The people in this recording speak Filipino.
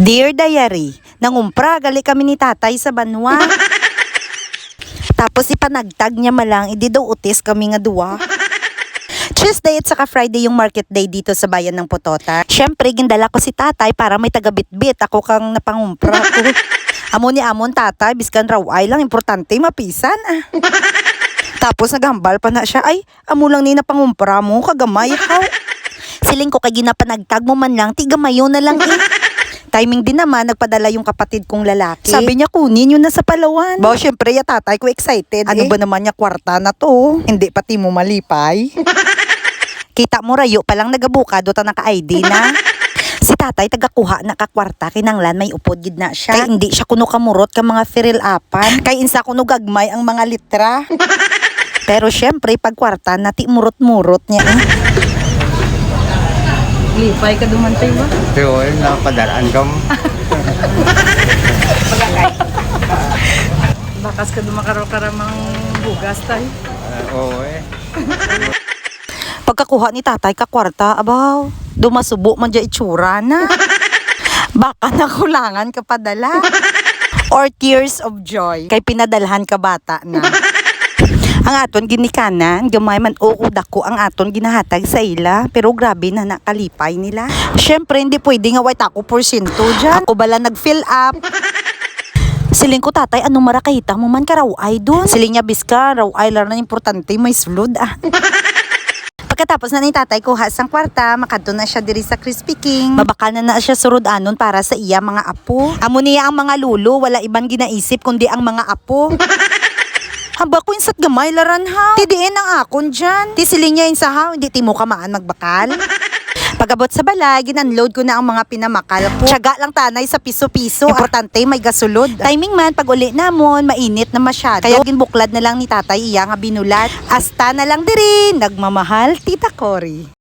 Dear Diary, nangumpra gali kami ni tatay sa banwa. Tapos ipanagtag niya malang, idi daw utis kami nga duwa. Tuesday at saka Friday yung market day dito sa bayan ng Potota. Siyempre, gindala ko si tatay para may tagabitbit. Ako kang napangumpra ko. Amo ni amon tatay, biskan raw ay lang, importante mapisan ah. Tapos naghambal pa na siya, ay, amo lang ni napangumpra mo, kagamay how. Siling ko kay ginapanagtag mo man lang, tigamayo na lang eh. Timing din naman, nagpadala yung kapatid kong lalaki. Sabi niya, kunin yun na sa Palawan. Ba, syempre, ya tatay ko excited Ano eh. ba naman niya kwarta na to? Hindi pati mo malipay. Kita mo rayo palang nagabukado ta naka-ID na. Si tatay tagakuha na kakwarta kinanglan may upod gid na siya. Kay hindi siya kuno kamurot ka mga feril apan. Kay insa kuno gagmay ang mga litra. Pero syempre pag kwarta nati murot-murot niya. eh. Lipay ka dumantay ba? Pero yun, napadaraan ka mo. Bakas ka dumakaraw-karamang bugas tayo. Ah, Oo eh. Pagkakuha ni tatay kakwarta, abaw, dumasubo man dya itsura na. Baka nakulangan ka padala. Or tears of joy. Kay pinadalhan ka bata na. Ang aton ginikanan, gamay man o dako ang aton ginahatag sa ila. Pero grabe na nakalipay nila. Siyempre, hindi pwede nga white ako porsyento dyan. Ako bala nag-fill up. Siling ko tatay, ano marakahita mo man ka raw ay dun? Siling niya biska, raw ay lang na importante, may sulod ah. Pagkatapos na ni tatay kuha sang kwarta, makadto na siya diri sa Crispy King. Mabakal na na siya surod anon para sa iya mga apo. Amo niya ang mga lulo, wala ibang ginaisip kundi ang mga apo. Haba ko insat gamay laran ha. Tidiin ang akon dyan. Tisiling niya sa ha, hindi timo ka maan magbakal. Pagabot sa balay, ginunload ko na ang mga pinamakal ko. Tiyaga lang tanay sa piso-piso. Importante, may gasulod. Timing man, pag uli namon, mainit na masyado. Kaya ginbuklad na lang ni tatay iya nga binulat. Asta na lang diri, nagmamahal, tita Cory.